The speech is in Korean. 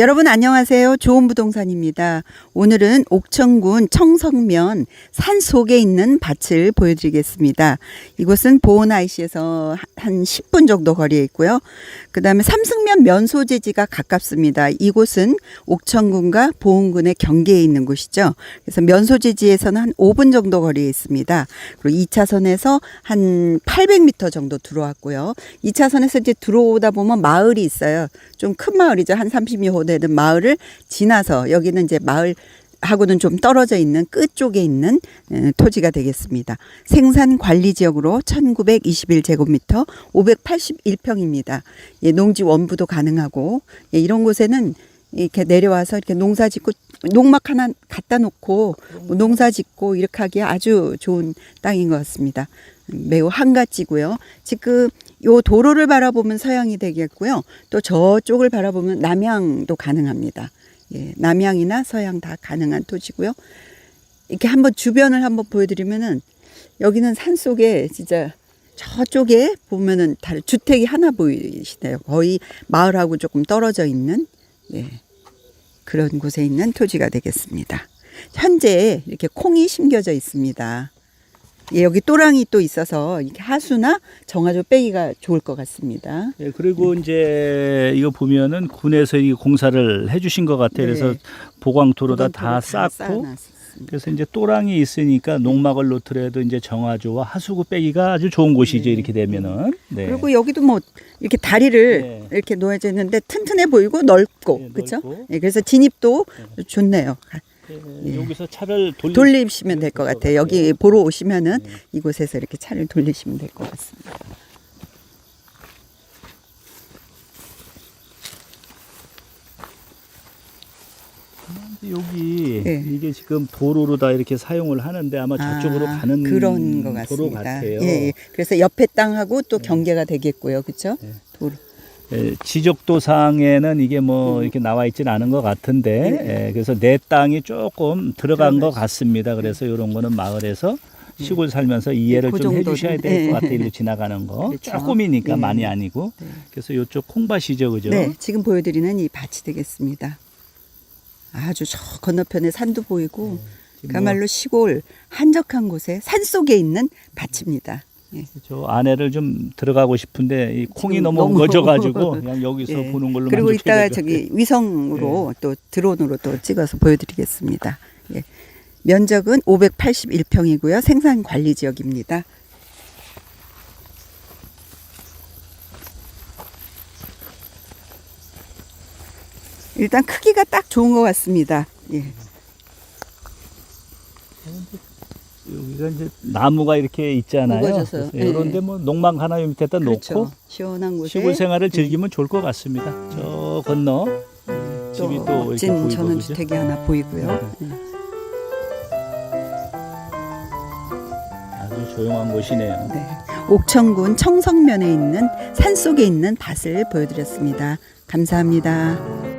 여러분 안녕하세요. 좋은 부동산입니다. 오늘은 옥천군 청성면 산 속에 있는 밭을 보여드리겠습니다. 이곳은 보은 IC에서 한 10분 정도 거리에 있고요. 그 다음에 삼승면 면소재지가 가깝습니다. 이곳은 옥천군과 보은군의 경계에 있는 곳이죠. 그래서 면소재지에서는 한 5분 정도 거리에 있습니다. 그리고 2차선에서 한 800m 정도 들어왔고요. 2차선에서 이제 들어오다 보면 마을이 있어요. 좀 큰 마을이죠. 한 30여 호 되는 마을을 지나서 여기는 이제 마을 하고는 좀 떨어져 있는 끝 쪽에 있는 에, 토지가 되겠습니다. 생산 관리 지역으로 1921 제곱미터 581평입니다. 예, 농지 원부도 가능하고 예, 이런 곳에는 이렇게 내려와서 이렇게 농사 짓고 농막 하나 갖다 놓고 뭐 농사 짓고 이렇게 하기에 아주 좋은 땅인 것 같습니다. 매우 한가지고요. 지금 요 도로를 바라보면 서양이 되겠고요. 또 저쪽을 바라보면 남양도 가능합니다. 예, 남양이나 서양 다 가능한 토지고요. 이렇게 한번 주변을 한번 보여드리면은 여기는 산 속에 진짜 저쪽에 보면은 다 주택이 하나 보이시네요. 거의 마을하고 조금 떨어져 있는 예, 그런 곳에 있는 토지가 되겠습니다. 현재 이렇게 콩이 심겨져 있습니다. 예, 여기 또랑이 또 있어서 이렇게 하수나 정화조 빼기가 좋을 것 같습니다. 예, 그리고 이제 이거 보면은 군에서 이 공사를 해주신 것 같아요. 그래서 네. 보광토로다 다 쌓고. 그래서 이제 또랑이 있으니까 농막을 놓더라도 이제 정화조와 하수구 빼기가 아주 좋은 곳이죠. 네. 이렇게 되면은. 네. 그리고 여기도 뭐 이렇게 다리를 네. 이렇게 놓여져 있는데 튼튼해 보이고 넓고 네, 그렇죠? 넓고. 예, 그래서 진입도 좋네요. 예, 여기서 차를 돌리... 돌리시면 될 것 같아요. 여기 보러 오시면은 네. 이곳에서 이렇게 차를 돌리시면 될 것 같습니다. 여기 네. 이게 지금 도로로 다 이렇게 사용을 하는데 아마 저쪽으로 아, 가는 그런 것 도로 같습니다. 같아요. 예, 예. 그래서 옆에 땅하고 또 경계가 되겠고요, 그렇죠? 네. 도로. 예, 지적도상에는 이게 뭐 이렇게 나와 있지는 않은 것 같은데 음. 네. 예, 그래서 내 땅이 조금 들어간 것 같습니다. 그래서 이런 거는 마을에서 시골 살면서 이해를 그 좀 해주셔야 될것 네. 같아요. 일로 지나가는 거 그렇죠. 조금이니까 네. 많이 아니고 네. 그래서 이쪽 콩밭이죠, 그죠? 네, 지금 보여드리는 이 밭이 되겠습니다. 아주 저 건너편에 산도 보이고 지금 그야말로 시골 한적한 곳에 산 속에 있는 밭입니다. 예. 저 안에를 좀 들어가고 싶은데 이 콩이 지금 너무 너무- 엉거져가지고 그냥 여기서 예. 보는 걸로 그리고 이따가 저기 위성으로 또 드론으로 또 찍어서 보여드리겠습니다. 예. 면적은 581평이고요. 생산 관리 지역입니다. 일단 크기가 딱 좋은 것 같습니다. 예. 여기가 이제 나무가 이렇게 있잖아요. 예. 이런데 뭐 농막 하나 밑에다 그렇죠. 놓고 시원한 곳에 시골 생활을 즐기면 좋을 것 같습니다. 저 건너 또 집이 또 이렇게 멋진 보이고 전원주택이 하나 보이고요. 예. 아주 조용한 곳이네요. 네. 옥천군 청성면에 있는 산 속에 있는 밭을 보여드렸습니다. 감사합니다.